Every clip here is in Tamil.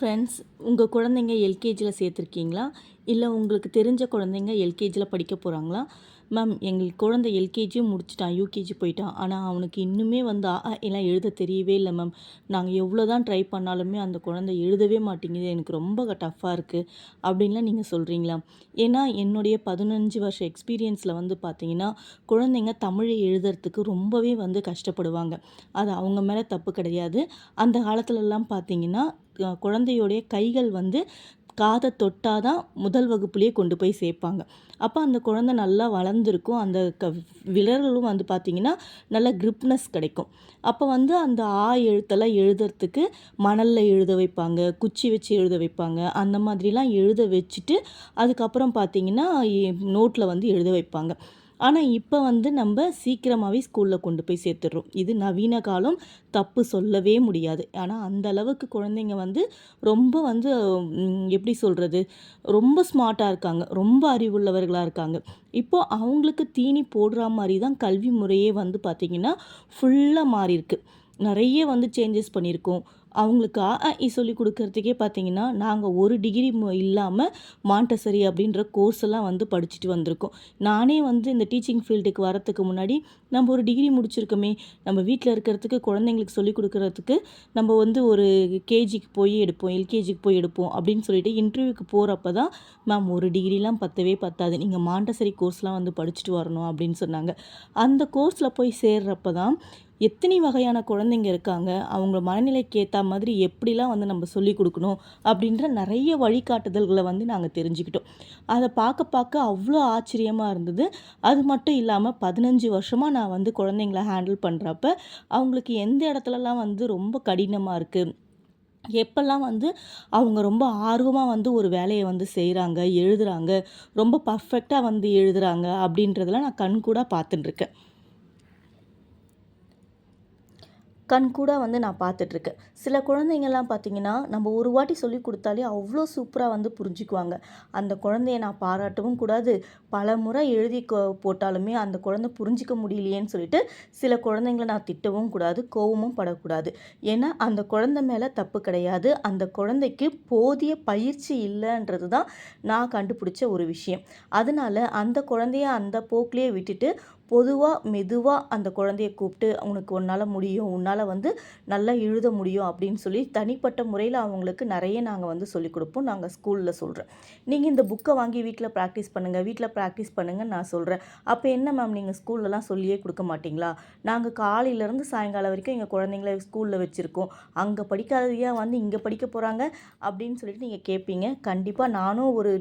ஃப்ரெண்ட்ஸ் உங்கள் குழந்தைங்க எல்கேஜியில் சேர்த்துருக்கீங்களா? இல்லை உங்களுக்கு தெரிஞ்ச குழந்தைங்க எல்கேஜியில் படிக்க போகிறாங்களா மேம் எங்கள் குழந்தை எல்கேஜியும் முடிச்சிட்டான் யூகேஜி போயிட்டான். ஆனால் அவனுக்கு இன்னுமே வந்து ஆ எல்லாம் எழுத தெரியவே இல்லை மேம். நாங்கள் எவ்வளோ தான் ட்ரை பண்ணாலுமே அந்த குழந்தை எழுதவே மாட்டேங்குது. எனக்கு ரொம்ப டஃப்பாக இருக்குது அப்படின்லாம் நீங்கள் சொல்கிறீங்களா ஏன்னா என்னுடைய பதினஞ்சு வருஷ எக்ஸ்பீரியன்ஸில் வந்து பார்த்தீங்கன்னா குழந்தைங்க தமிழை எழுதுறதுக்கு ரொம்பவே வந்து கஷ்டப்படுவாங்க. அது அவங்க மேலே தப்பு கிடையாது. அந்த காலத்துலலாம் பார்த்தீங்கன்னா குழந்தையோடைய கைகள் வந்து காதை தொட்டால் தான் முதல் வகுப்புலேயே கொண்டு போய் சேர்ப்பாங்க. அப்போ அந்த குழந்தை நல்லா வளர்ந்துருக்கும். அந்த க விரல்களும் வந்து பார்த்திங்கன்னா நல்ல கிரிப்னஸ் கிடைக்கும். அப்போ வந்து அந்த ஆ எழுத்தெல்லாம் எழுதுறதுக்கு மணலில் எழுத வைப்பாங்க குச்சி வச்சு எழுத வைப்பாங்க. அந்த மாதிரிலாம் எழுத வச்சுட்டு அதுக்கப்புறம் பார்த்திங்கன்னா நோட்டில் வந்து எழுத வைப்பாங்க. ஆனால் இப்போ வந்து நம்ம சீக்கிரமாகவே ஸ்கூலில் கொண்டு போய் சேர்த்துடுறோம். இது நவீன காலம் தப்பு சொல்லவே முடியாது. ஆனால் அந்த அளவுக்கு குழந்தைங்க வந்து ரொம்ப வந்து எப்படி சொல்கிறது ரொம்ப ஸ்மார்ட்டாக இருக்காங்க. ரொம்ப அறிவுள்ளவர்களாக இருக்காங்க. இப்போ அவங்களுக்கு தீனி போடுற மாதிரி தான் கல்வி முறையே வந்து பார்த்திங்கன்னா ஃபுல்லாக மாறியிருக்கு. நிறைய வந்து சேஞ்சஸ் பண்ணியிருக்கோம். அவங்களுக்கு ஆ, சொல்லி கொடுக்கறதுக்கே பார்த்தீங்கன்னா நாங்கள் ஒரு டிகிரி இல்லாமல் மாண்டசரி அப்படின்ற கோர்ஸ் எல்லாம் வந்து படிச்சுட்டு வந்திருக்கோம். நானே வந்து இந்த டீச்சிங் ஃபீல்டுக்கு வரத்துக்கு முன்னாடி நம்ம ஒரு டிகிரி முடிச்சிருக்கோமே நம்ம வீட்டில் இருக்கிறதுக்கு குழந்தைங்களுக்கு சொல்லிக் கொடுக்கறதுக்கு நம்ம வந்து ஒரு கேஜிக்கு போய் எடுப்போம் எல்கேஜிக்கு போய் எடுப்போம் அப்படின்னு சொல்லிட்டு இன்டர்வியூக்கு போகிறப்ப தான் மேம் ஒரு டிகிரிலாம் பத்தவே பத்தாது. நீங்கள் மாண்டசரி கோர்ஸ்லாம் வந்து படிச்சுட்டு வரணும் அப்படின்னு சொன்னாங்க. அந்த கோர்ஸில் போய் சேர்றப்ப தான் எத்தனை வகையான குழந்தைங்க இருக்காங்க? அவங்க மனநிலைக்கு ஏற்ற மாதிரி எப்படிலாம் வந்து நம்ம சொல்லி கொடுக்கணும்? அப்படின்ற நிறைய வழிகாட்டுதல்களை வந்து நாங்கள் தெரிஞ்சுக்கிட்டோம். அதை பார்க்க பார்க்க அவ்வளோ ஆச்சரியமாக இருந்தது. அது மட்டும் இல்லாமல் பதினஞ்சு வருஷமாக நான் வந்து குழந்தைங்கள ஹேண்டில் பண்ணுறப்ப அவங்களுக்கு எந்த இடத்துலலாம் வந்து ரொம்ப கடினமாக இருக்குது எப்பெல்லாம் வந்து அவங்க ரொம்ப ஆர்வமாக வந்து ஒரு வேலையை வந்து செய்கிறாங்க எழுதுகிறாங்க ரொம்ப பர்ஃபெக்டாக வந்து எழுதுகிறாங்க அப்படின்றதெல்லாம் நான் கண்கூட பார்த்துட்டுருக்கேன் கண்கூடாக வந்து நான் பார்த்துட்ருக்கேன். சில குழந்தைங்கள்லாம் பார்த்தீங்கன்னா நம்ம ஒரு வாட்டி சொல்லி கொடுத்தாலே அவ்வளோ சூப்பராக வந்து புரிஞ்சுக்குவாங்க. அந்த குழந்தைய நான் பாராட்டவும் கூடாது. பல முறை எழுதி போட்டாலுமே அந்த குழந்தை புரிஞ்சிக்க முடியலையேன்னு சொல்லிட்டு சில குழந்தைங்கள நான் திட்டவும் கூடாது கோவமும் படக்கூடாது. ஏன்னா அந்த குழந்தை மேலே தப்பு கிடையாது. அந்த குழந்தைக்கு போதிய பயிற்சி இல்லைன்றது தான் நான் கண்டுபிடிச்ச ஒரு விஷயம். அதனால அந்த குழந்தைய அந்த போக்கிலேயே விட்டுட்டு பொதுவாக மெதுவாக அந்த குழந்தைய கூப்பிட்டு அவனுக்கு உன்னால் முடியும் உன்னால் வந்து நல்லா எழுத முடியும் அப்படின்னு சொல்லி தனிப்பட்ட முறையில் அவங்களுக்கு நிறைய நாங்கள் வந்து சொல்லிக் கொடுப்போம். நாங்கள் ஸ்கூலில் சொல்கிறேன் நீங்கள் இந்த புக்கை வாங்கி வீட்டில் ப்ராக்டிஸ் பண்ணுங்கள் வீட்டில் ப்ராக்டிஸ் பண்ணுங்கன்னு நான் சொல்கிறேன் அப்போ என்ன மேம் நீங்கள் ஸ்கூல்லலாம் சொல்லியே கொடுக்க மாட்டிங்களா? நாங்கள் காலையிலேருந்து சாயங்காலம் வரைக்கும் எங்கள் குழந்தைங்கள ஸ்கூலில் வச்சுருக்கோம். அங்கே படிக்காததையாக வந்து இங்கே படிக்க போகிறாங்க அப்படின்னு சொல்லிட்டு நீங்கள் கேட்பீங்க கண்டிப்பாக நானும் ஒரு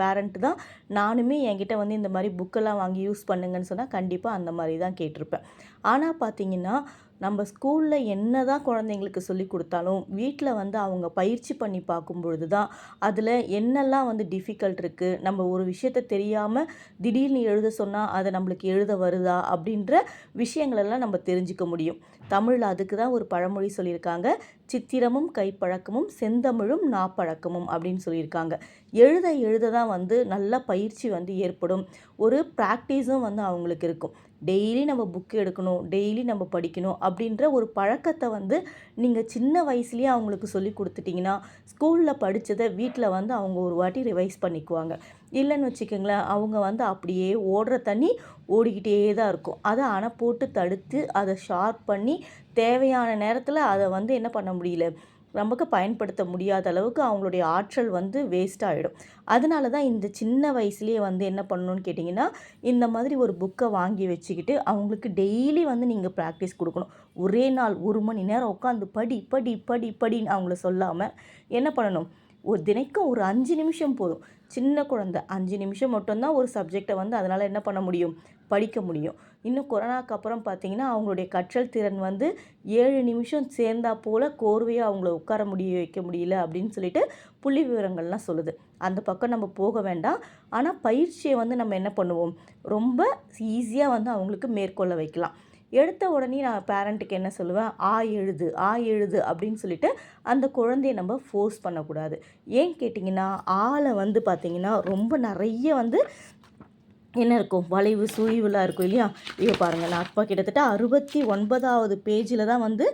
பேரண்ட்டு தான். நானுமே என்கிட்ட வந்து இந்த மாதிரி புக்கெல்லாம் வாங்கி யூஸ் பண்ணுங்கன்னு சொன்னால் கண்டிப்பாக கண்டிப்பாக அந்த மாதிரி தான் கேட்டிருப்பேன். ஆனால் பார்த்தீங்கன்னா நம்ம ஸ்கூலில் என்ன தான் குழந்தைங்களுக்கு சொல்லி கொடுத்தாலும் வீட்டில் வந்து அவங்க பயிற்சி பண்ணி பார்க்கும் பொழுது தான் அதில் என்னெல்லாம் வந்து டிஃபிகல்ட் இருக்குது நம்ம ஒரு விஷயத்த தெரியாமல் திடீர்னு எழுத சொன்னால் அதை நம்மளுக்கு எழுத வருதா அப்படின்ற விஷயங்களெல்லாம் நம்ம தெரிஞ்சுக்க முடியும். தமிழில் அதுக்கு தான் ஒரு பழமொழி சொல்லியிருக்காங்க சித்திரமும் கைப்பழக்கமும் செந்தமிழும் நாப்பழக்கமும் அப்படின்னு சொல்லியிருக்காங்க. எழுத எழுத தான் வந்து நல்ல பயிற்சி வந்து ஏற்படும். ஒரு ப்ராக்டிஸும் வந்து அவங்களுக்கு இருக்கும். டெய்லி நம்ம புக் எடுக்கணும் டெய்லி நம்ம படிக்கணும் அப்படின்ற ஒரு பழக்கத்தை வந்து நீங்கள் சின்ன வயசுலேயே அவங்களுக்கு சொல்லி கொடுத்துட்டிங்கன்னா ஸ்கூலில் படித்ததை வீட்டில் வந்து அவங்க ஒரு வாட்டி ரிவைஸ் பண்ணிக்குவாங்க. இல்லைன்னு வச்சுக்கோங்களேன் அவங்க வந்து அப்படியே ஓடுற தண்ணி ஓடிக்கிட்டே தான் இருக்கும். அதை அணை போட்டு தடுத்து அதை ஷார்ப் பண்ணி தேவையான நேரத்தில் அதை வந்து என்ன பண்ண முடியல? நமக்கு பயன்படுத்த முடியாத அளவுக்கு அவங்களுடைய ஆற்றல் வந்து வேஸ்ட் ஆகிடும் அதனால தான் இந்த சின்ன வயசுலேயே வந்து என்ன பண்ணணும்னு கேட்டிங்கன்னா இந்த மாதிரி ஒரு புக்கை வாங்கி வச்சுக்கிட்டு அவங்களுக்கு டெய்லி வந்து நீங்கள் ப்ராக்டிஸ் கொடுக்கணும். ஒரே நாள் ஒரு மணி நேரம் உட்காந்து படி படி படி படின்னு அவங்கள சொல்லாமல் என்ன பண்ணணும்? ஒரு தினைக்கும் ஒரு அஞ்சு நிமிஷம் போதும். சின்ன குழந்தை அஞ்சு நிமிஷம் மட்டும்தான் ஒரு சப்ஜெக்டை வந்து அதனால் என்ன பண்ண முடியும்? படிக்க முடியும். இன்னும் கொரோனாக்கு அப்புறம் பார்த்தீங்கன்னா அவங்களுடைய கற்றல் திறன் வந்து ஏழு நிமிஷம் சேர்ந்தா போல் கோர்வையாக அவங்கள உட்கார முடிய வைக்க முடியல அப்படின்னு சொல்லிட்டு புள்ளி விவரங்கள்லாம் சொல்லுது. அந்த பக்கம் நம்ம போக வேண்டாம். ஆனால் பயிற்சியை வந்து நம்ம என்ன பண்ணுவோம்? ரொம்ப ஈஸியாக வந்து அவங்களுக்கு மேற்கொள்ள வைக்கலாம். எடுத்த உடனே நான் பேரண்ட்டுக்கு என்ன சொல்லுவேன்? ஆ எழுது ஆ எழுது அப்படின்னு சொல்லிட்டு அந்த குழந்தைய நம்ம ஃபோர்ஸ் பண்ணக்கூடாது. ஏன் கேட்டிங்கன்னா ஆளை வந்து பார்த்திங்கன்னா ரொம்ப நிறைய வந்து என்ன இருக்கும்? வளைவு சுழிவுலாம் இருக்கும் இல்லையா? இப்போ பாருங்கள் நான் அப்பா கிட்டத்தட்ட அறுபத்தி ஒன்பதாவது பேஜில் தான் வந்து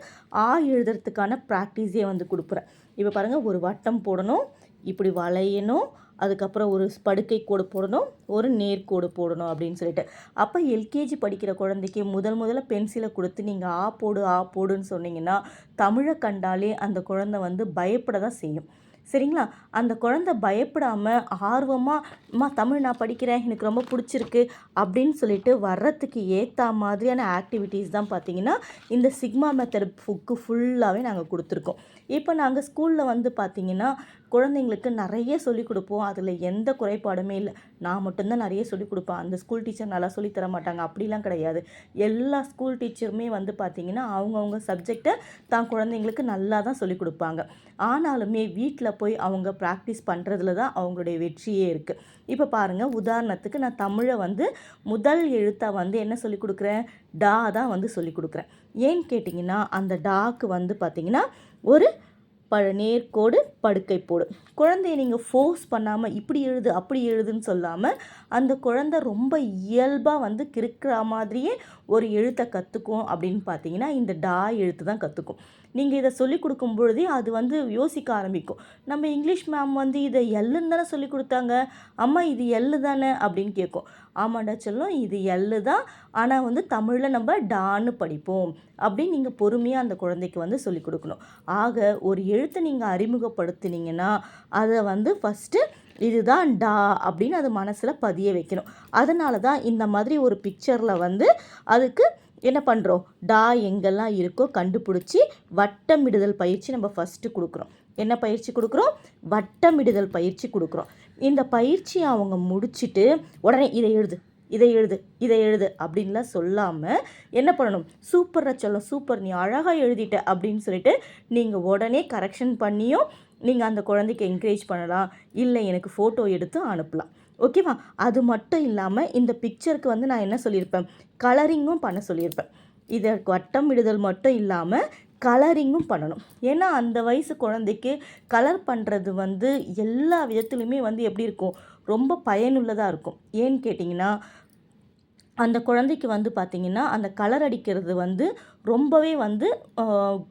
ஆ எழுதுறதுக்கான ப்ராக்டிஸே வந்து கொடுக்குறேன் இப்போ பாருங்கள் ஒரு வட்டம் போடணும் இப்படி வளையணும் அதுக்கப்புறம் ஒரு படுக்கை கோடு போடணும் ஒரு நேர்கோடு போடணும் அப்படின்னு சொல்லிட்டு. அப்போ எல்கேஜி படிக்கிற குழந்தைக்கு முதல் முதல்ல பென்சிலை கொடுத்து நீங்கள் ஆ போடு ஆ போடுன்னு சொன்னீங்கன்னா தமிழை கண்டாலே அந்த குழந்தை வந்து பயப்பட தான் செய்யும். சரிங்களா? அந்த குழந்தை பயப்படாமல் ஆர்வமாக தமிழ் நான் படிக்கிறேன் எனக்கு ரொம்ப பிடிச்சிருக்கு அப்படின்னு சொல்லிட்டு வர்றதுக்கு ஏற்ற மாதிரியான ஆக்டிவிட்டீஸ் தான் பார்த்தீங்கன்னா இந்த சிக்மா மெத்தட் புக்கு ஃபுல்லாகவே நாங்கள் கொடுத்துருக்கோம். இப்போ நாங்கள் ஸ்கூலில் வந்து பார்த்தீங்கன்னா குழந்தைங்களுக்கு நிறைய சொல்லிக் கொடுப்போம். அதில் எந்த குறைபாடுமே இல்லை. நான் மட்டும்தான் நிறைய சொல்லிக் கொடுப்பேன். அந்த ஸ்கூல் டீச்சர் நல்லா சொல்லித்தர மாட்டாங்க. அப்படிலாம் கிடையாது. எல்லா ஸ்கூல் டீச்சருமே வந்து பார்த்திங்கன்னா அவங்கவுங்க சப்ஜெக்டை தான் குழந்தைங்களுக்கு நல்லா தான் சொல்லிக் கொடுப்பாங்க. ஆனாலுமே வீட்டில் போய் அவங்க ப்ராக்டிஸ் பண்ணுறதுல தான் அவங்களுடைய வெற்றியே இருக்குது இப்போ பாருங்கள் உதாரணத்துக்கு நான் தமிழை வந்து முதல் எழுத்தை வந்து என்ன சொல்லிக் கொடுக்குறேன்? டா தான் வந்து சொல்லிக் கொடுக்குறேன். ஏன்னு கேட்டிங்கன்னா அந்த டாக்கு வந்து பார்த்திங்கன்னா ஒரு ப நேர்கோடு படுக்கை போடு. குழந்தைய நீங்கள் ஃபோர்ஸ் பண்ணாமல் இப்படி எழுது அப்படி எழுதுன்னு சொல்லாமல் அந்த குழந்தை ரொம்ப இயல்பாக வந்து கிறுக்கிற மாதிரியே ஒரு எழுத்தை கற்றுக்கும் அப்படின்னு பார்த்தீங்கன்னா இந்த டா எழுத்து தான் கற்றுக்கும் நீங்கள் இதை சொல்லிக் கொடுக்கும் பொழுதே அது வந்து யோசிக்க ஆரம்பிக்கும். நம்ம இங்கிலீஷ் மேம் வந்து இதை எல்லுன்னு தானே சொல்லி கொடுத்தாங்க. அம்மா இது எள்ளு தானே அப்படின்னு கேட்கும். ஆமாண்டா சொல்லும் இது எல்லு தான். ஆனால் வந்து தமிழில் நம்ம டான்னு படிப்போம் அப்படின்னு நீங்கள் பொறுமையாக அந்த குழந்தைக்கு வந்து சொல்லிக் கொடுக்கணும். ஆக ஒரு எழுத்தை நீங்கள் அறிமுகப்படுத்தினீங்கன்னா அதை வந்து ஃபஸ்ட்டு இதுதான் டா அப்படின்னு அது மனசில் பதிய வைக்கணும். அதனால தான் இந்த மாதிரி ஒரு பிக்சரில் வந்து அதுக்கு என்ன பண்ணுறோம் டா எங்கெல்லாம் இருக்கோ கண்டுபிடிச்சி வட்டமிடுதல் பயிற்சி நம்ம ஃபஸ்ட்டு கொடுக்குறோம். என்ன பயிற்சி கொடுக்குறோம்? வட்டமிடுதல் பயிற்சி கொடுக்குறோம். இந்த பயிற்சியை அவங்க முடிச்சுட்டு உடனே இதை எழுது இதை எழுது இதை எழுது அப்படின்லாம் சொல்லாமல் என்ன பண்ணணும்? சூப்பராக சொல்லும் சூப்பர் நீ அழகாக எழுதிட்ட அப்படின்னு சொல்லிட்டு நீங்கள் உடனே கரெக்ஷன் பண்ணியும் நீங்கள் அந்த குழந்தைக்கு என்கரேஜ் பண்ணலாம். இல்லை எனக்கு ஃபோட்டோ எடுத்து அனுப்பலாம். ஓகேவா அது மட்டும் இல்லாமல் இந்த பிக்சருக்கு வந்து நான் என்ன சொல்லியிருப்பேன்? கலரிங்கும் பண்ண சொல்லியிருப்பேன். இதை வட்டம் விடுதல் மட்டும் இல்லாமல் கலரிங்கும் பண்ணணும். ஏன்னா அந்த வயசு குழந்தைக்கு கலர் பண்ணுறது வந்து எல்லா விதத்துலையுமே வந்து எப்படி இருக்கும்? ரொம்ப பயனுள்ளதாக இருக்கும். ஏன்னு கேட்டிங்கன்னா அந்த குழந்தைக்கு வந்து பார்த்திங்கன்னா அந்த கலர் அடிக்கிறது வந்து ரொம்பவே வந்து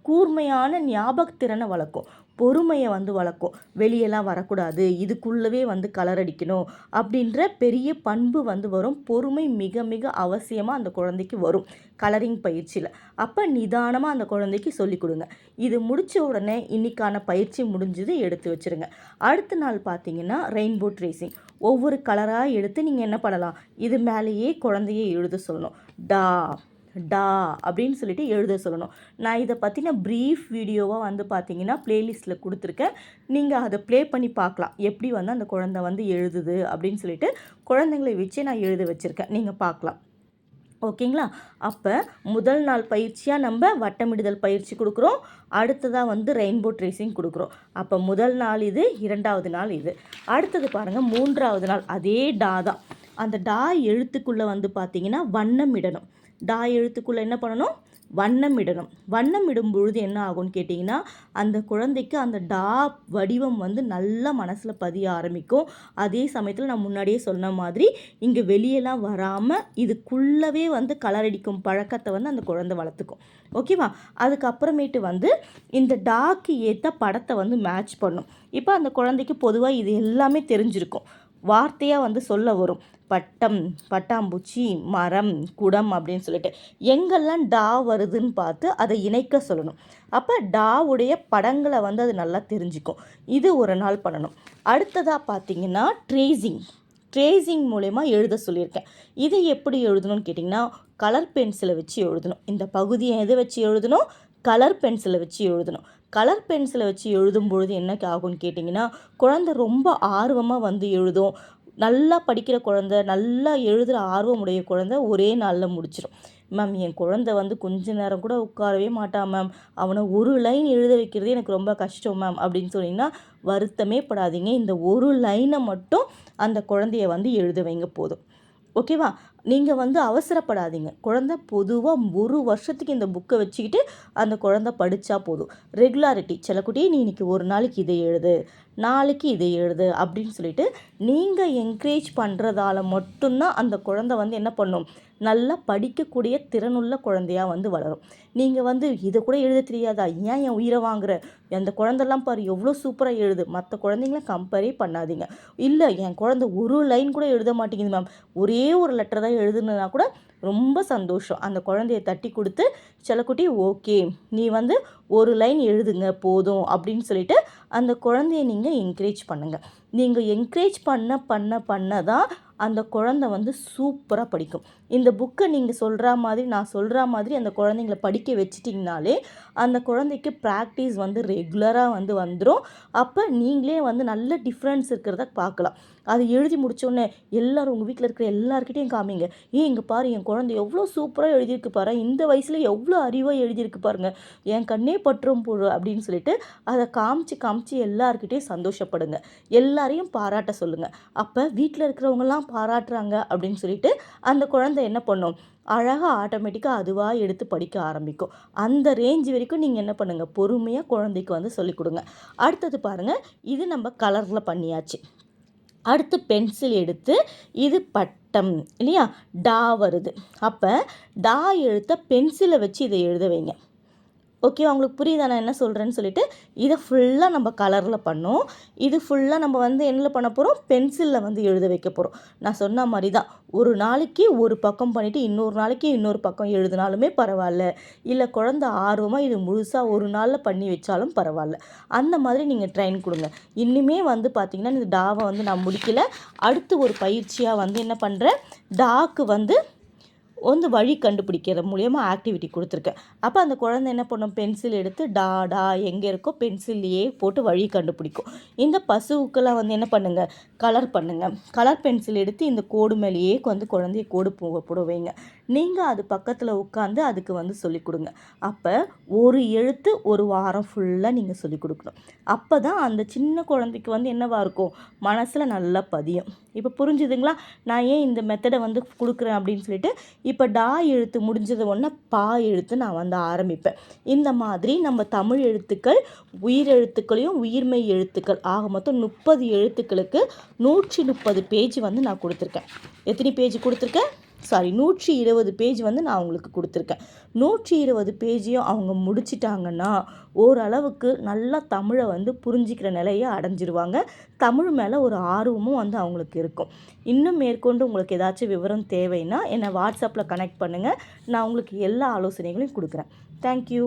கூர்மையான ஞாபகத்திறனை வளர்க்கும். பொறுமையை வந்து வளர்க்கும். வெளியெல்லாம் வரக்கூடாது. இதுக்குள்ளவே வந்து கலர் அடிக்கணும் அப்படின்ற பெரிய பண்பு வந்து வரும். பொறுமை மிக மிக அவசியமாக அந்த குழந்தைக்கு வரும். கலரிங் பயிற்சியில். அப்போ நிதானமாக அந்த குழந்தைக்கு சொல்லி கொடுங்க. இது முடித்த உடனே இன்றைக்கான பயிற்சி முடிஞ்சது எடுத்து வச்சுருங்க. அடுத்த நாள் பார்த்தீங்கன்னா ரெயின்போ ட்ரேசிங் ஒவ்வொரு கலராக எடுத்து நீங்கள் என்ன பண்ணலாம்? இது மேலேயே குழந்தைய எழுத சொல்லணும். டா. டா அப்படின்னு சொல்லிட்டு எழுத சொல்லணும். நான் இதை பற்றின ப்ரீஃப் வீடியோவாக வந்து பார்த்தீங்கன்னா ப்ளேலிஸ்ட்டில் கொடுத்துருக்கேன். நீங்கள் அதை ப்ளே பண்ணி பார்க்கலாம். எப்படி வந்து அந்த குழந்தை வந்து எழுதுது அப்படின்னு சொல்லிட்டு குழந்தைங்களை வச்சு நான் எழுத வச்சுருக்கேன். நீங்கள் பார்க்கலாம். ஓகேங்களா? அப்போ முதல் நாள் பயிற்சியாக நம்ம வட்டமிடுதல் பயிற்சி கொடுக்குறோம். அடுத்ததாக வந்து ரெயின்போ ட்ரேசிங் கொடுக்குறோம். அப்போ முதல் நாள் இது இரண்டாவது நாள் இது. அடுத்தது பாருங்கள் மூன்றாவது நாள் அதே டா தான். அந்த டா எழுத்துக்குள்ளே வந்து பார்த்திங்கன்னா வண்ணம் இடணும். டா எழுத்துக்குள்ளே என்ன பண்ணணும்? வண்ணம் இடணும். வண்ணம் இடும் பொழுது என்ன ஆகும்னு கேட்டிங்கன்னா அந்த குழந்தைக்கு அந்த டா வடிவம் வந்து நல்லா மனசில் பதிய ஆரம்பிக்கும். அதே சமயத்தில் நான் முன்னாடியே சொன்ன மாதிரி இங்கே வெளியெல்லாம் வராமல் இதுக்குள்ளவே வந்து கலர் அடிக்கும் பழக்கத்தை வந்து அந்த குழந்தை வளர்த்துக்கும். ஓகேவா அதுக்கப்புறமேட்டு வந்து இந்த டாக்கு ஏற்ற படத்தை வந்து மேட்ச் பண்ணும். இப்போ அந்த குழந்தைக்கு பொதுவாக இது எல்லாமே தெரிஞ்சிருக்கும். வார்த்தையாக வந்து சொல்ல வரும். பட்டம் பட்டாம்பூச்சி மரம் குடம் அப்படின்னு சொல்லிட்டு. எங்கெல்லாம் டா வருதுன்னு பார்த்து அதை இணைக்க சொல்லணும். அப்போ டாவுடைய படங்களை வந்து அது நல்லா தெரிஞ்சுக்கும். இது ஒரு நாள் பண்ணணும். அடுத்ததாக பார்த்தீங்கன்னா ட்ரேசிங். ட்ரேசிங் மூலயமா எழுத சொல்லியிருக்கேன். இது எப்படி எழுதணும்னு கேட்டிங்கன்னா கலர் பென்சிலை வச்சு எழுதணும். இந்த பகுதியை எதை வச்சு எழுதணும்? கலர் பென்சிலை வச்சு எழுதணும். கலர் பென்சிலை வச்சு எழுதும் பொழுது என்ன ஆகும்னு கேட்டிங்கன்னா குழந்த ரொம்ப ஆர்வமாக வந்து எழுதும். நல்லா படிக்கிற குழந்த நல்லா எழுதுகிற ஆர்வம் உடைய குழந்த ஒரே நாளில் முடிச்சிடும் மேம் என் குழந்த வந்து கொஞ்ச நேரம் கூட உட்காரவே மாட்டான் மேம். அவனை ஒரு லைன் எழுத வைக்கிறதே எனக்கு ரொம்ப கஷ்டம் மேம் அப்படின்னு சொன்னிங்கன்னா வருத்தமே படாதீங்க. இந்த ஒரு லைனை மட்டும் அந்த குழந்தைய வந்து எழுத வைங்க போதும். ஓகேவா? நீங்கள் வந்து அவசரப்படாதீங்க. குழந்த பொதுவாக ஒரு வருஷத்துக்கு இந்த புக்கை வச்சுக்கிட்டு அந்த குழந்த படித்தா போதும். ரெகுலாரிட்டி செல்லக்குட்டி நீ இன்றைக்கி ஒரு நாளைக்கு இதை எழுது நாளைக்கு இதை எழுது அப்படின்னு சொல்லிட்டு நீங்கள் என்கரேஜ் பண்ணுறதால மட்டும்தான் அந்த குழந்த வந்து என்ன பண்ணும்? நல்லா படிக்கக்கூடிய திறனுள்ள குழந்தையா வந்து வளரும். நீங்கள் வந்து இதை கூட எழுத தெரியாதா? ஏன் என் உயிரை வாங்குற? அந்த குழந்தெல்லாம் பாரு எவ்வளோ சூப்பராக எழுது. மற்ற குழந்தைங்கள கம்பேரே பண்ணாதீங்க. இல்லை என் குழந்த ஒரு லைன் கூட எழுத மாட்டேங்குது மேம் ஒரே ஒரு லெட்டர் தான் எழுதுனா கூட ரொம்ப சந்தோஷம். அந்த குழந்தைய தட்டி கொடுத்து செல்லக்குட்டி ஓகே. நீ வந்து ஒரு லைன் எழுதுங்க போதும். அப்படின்னு சொல்லிட்டு அந்த குழந்தைய நீங்கள் என்கரேஜ் பண்ணுங்கள் நீங்கள் என்கரேஜ் பண்ண பண்ண பண்ண தான் அந்த குழந்த வந்து சூப்பராக படிக்கும். இந்த புக்கை நீங்கள் சொல்கிற மாதிரி நான் சொல்கிற மாதிரி அந்த குழந்தைங்கள படிக்க வச்சிட்டிங்கனாலே அந்த குழந்தைக்கு ப்ராக்டிஸ் வந்து ரெகுலராக வந்து வந்துடும் அப்போ நீங்களே வந்து நல்ல டிஃப்ரென்ஸ் இருக்கிறத பார்க்கலாம். அது எழுதி முடித்தோடனே எல்லோரும் உங்கள் வீட்டில் இருக்கிற எல்லாருக்கிட்டையும் காமிங்க. ஏன் இங்கே பாரு என் குழந்தை எவ்வளோ சூப்பராக எழுதியிருக்கு பாரு. இந்த வயசில் எவ்வளோ அறிவாக எழுதியிருக்கு பாருங்கள் என் கண்ணே பற்றும் போடு அப்படின்னு சொல்லிட்டு அதை காமிச்சு காமிச்சு எல்லாருக்கிட்டையும் சந்தோஷப்படுங்க. எல்லாரையும் பாராட்ட சொல்லுங்கள் அப்போ வீட்டில் இருக்கிறவங்கலாம் பாராட்டுறாங்க அப்படின்னு சொல்லிட்டு அந்த குழந்தை என்ன பண்ணும்? அழகாக ஆட்டோமேட்டிக்காக அதுவாக எடுத்து படிக்க ஆரம்பிக்கும். அந்த ரேஞ்ச் வரைக்கும் நீங்கள் என்ன பண்ணுங்கள் பொறுமையாக குழந்தைக்கு வந்து சொல்லிக் கொடுங்க. அடுத்தது பாருங்கள் இது நம்ம கலரில் பண்ணியாச்சு. அடுத்து பென்சில் எடுத்து இது பட்டம் இல்லையா? டா வருது. அப்போ டா எழுத்த பென்சிலை வச்சு இதை எழுத வைங்க. ஓகே உங்களுக்கு புரியுதா நான் என்ன சொல்கிறேன்னு சொல்லிட்டு இதை ஃபுல்லாக நம்ம கலரில் பண்ணோம். இது ஃபுல்லாக நம்ம வந்து என்ன பண்ண போகிறோம் பென்சிலில் வந்து எழுத வைக்க போகிறோம் நான் சொன்ன மாதிரி தான் ஒரு நாளைக்கு ஒரு பக்கம் பண்ணிவிட்டு இன்னொரு நாளைக்கு இன்னொரு பக்கம் எழுதினாலுமே பரவாயில்ல. இல்லை குழந்த ஆர்வமாக இது முழுசாக ஒரு நாளில் பண்ணி வச்சாலும் பரவாயில்ல. அந்த மாதிரி நீங்கள் ட்ரெயின் கொடுங்க. இன்னுமே வந்து பார்த்திங்கன்னா இந்த டாவை வந்து நான் முடிக்கல. அடுத்து ஒரு பயிற்சியாக வந்து என்ன பண்ணுறேன் டாக்கு வந்து வந்து வழி கண்டுபிடிக்கிற மூலியமாக ஆக்டிவிட்டி கொடுத்துருக்கேன். அப்போ அந்த குழந்தை என்ன பண்ணும்? பென்சில் எடுத்து டா டா எங்கே இருக்கோ பென்சில்லையே போட்டு வழி கண்டுபிடிக்கும். இந்த பசுவுக்கெல்லாம் வந்து என்ன பண்ணுங்கள் கலர் பண்ணுங்கள் கலர் பென்சில் எடுத்து இந்த கோடு மேலேயே வந்து குழந்தைய கோடு போக போடுவீங்க நீங்கள் அது பக்கத்தில் உட்காந்து அதுக்கு வந்து சொல்லிக் கொடுங்க. அப்போ ஒரு எழுத்து ஒரு வாரம் ஃபுல்லாக நீங்கள் சொல்லிக் கொடுக்கணும். அப்போ தான் அந்த சின்ன குழந்தைக்கு வந்து என்னவாக இருக்கும்? மனசில் நல்லா பதியும். இப்போ புரிஞ்சுதுங்களா? நான் ஏன் இந்த மெத்தடை வந்து கொடுக்குறேன் அப்படின்னு சொல்லிட்டு இப்போ டா எழுத்து முடிஞ்சது ஒன்று பா எழுத்து நான் வந்து ஆரம்பிப்பேன். இந்த மாதிரி நம்ம தமிழ் எழுத்துக்கள் உயிர் எழுத்துக்களையும் உயிர்மை எழுத்துக்கள் ஆக மொத்தம் முப்பது எழுத்துக்களுக்கு நூற்றி முப்பது பேஜ் வந்து நான் கொடுத்துருக்கேன். எத்தனை பேஜ் கொடுத்துருக்கேன் சாரி நூற்றி இருபது பேஜ் வந்து நான் அவங்களுக்கு கொடுத்துருக்கேன். நூற்றி இருபது பேஜையும் அவங்க முடிச்சிட்டாங்கன்னா ஓரளவுக்கு நல்லா தமிழை வந்து புரிஞ்சிக்கிற நிலையை அடைஞ்சிருவாங்க. தமிழ் மேலே ஒரு ஆர்வமும் வந்து அவங்களுக்கு இருக்கும். இன்னும் மேற்கொண்டு உங்களுக்கு ஏதாச்சும் விவரம் தேவைன்னா என்னை வாட்ஸ்அப்பில் கனெக்ட் பண்ணுங்கள் நான் உங்களுக்கு எல்லா ஆலோசனைகளையும் கொடுக்குறேன். தேங்க்யூ